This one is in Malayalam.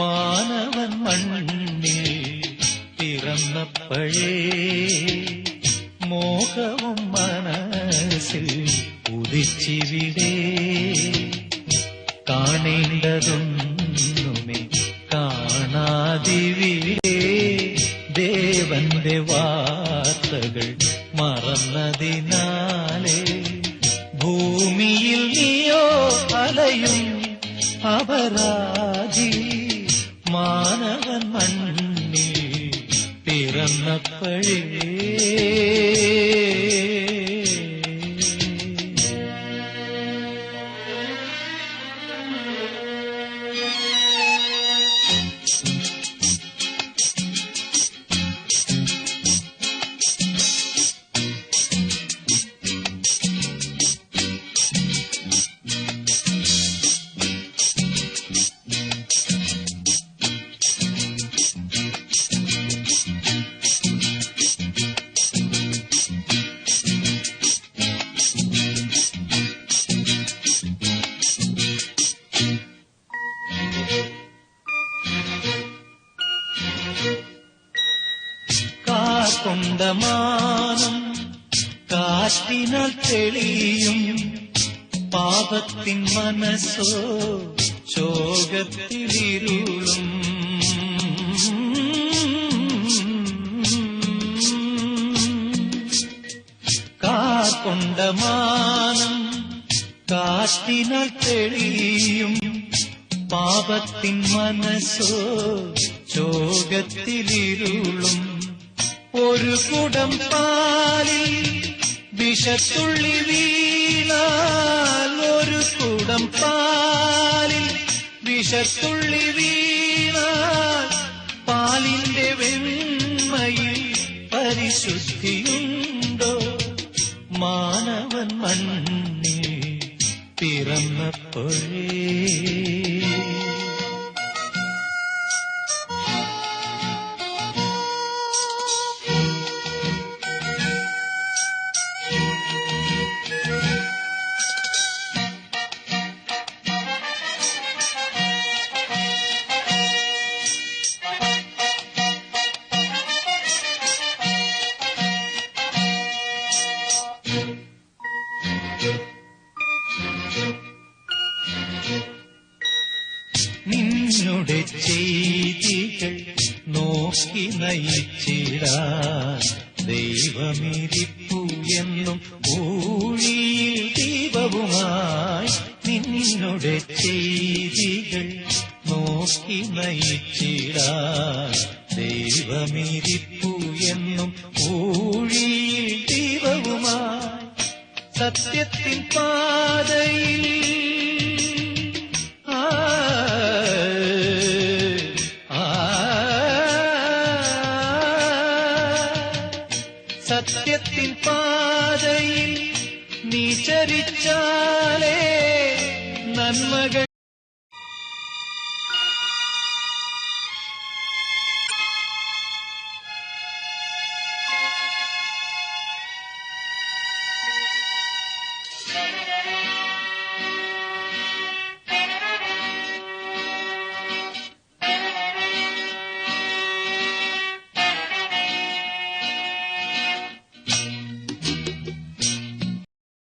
മാനവൻ മണ്ണിൽ പിറന്നപ്പോഴേ മോഹവും മനസ്സിൽ ഉദിച്ചിവിടെ. കാണേണ്ടതൊന്നും ചരണപ്പഴിയേ പിറന്നപ്പോഴേ കാക്കൊണ്ടമാനം കാറ്റിനാൽ തെളിയും പാപത്തിൻ മനസ്സോ ശോകത്തിലിരുളും. കാക്കൊണ്ടമാനം കാറ്റിനാൽ തെളിയും പാപത്തിൻ മനസ്സോ ചോകത്തിലിരുളും ഒരു കുടം പാലിൽ വിഷത്തുള്ളി വീണാൽ ഒരു കുടം പാലിൽ വിഷത്തുള്ളി വീണാൽ പാലിന്റെ വെണ്മയിൽ പരിശുദ്ധിയുണ്ടോ? മാനവൻ മണ്ണിൽ പിറന്നപ്പോഴേ നിന്നുടെ ചെയ്തികൾ നോക്കി നയിച്ചിടാൻ ദൈവമിരിപ്പു എന്നും ഊഴിയിൽ ദീപവുമായി നിന്നുടെ ചെയ്തികൾ നോക്കി നയിച്ചിടാൻ ദൈവമിരിപ്പു സത്യത്തിൻ പാതയിൽ സത്യത്തിൻ പാതയിൽ നീ ചരിച്ചാലേ നന്മകൾ Yes.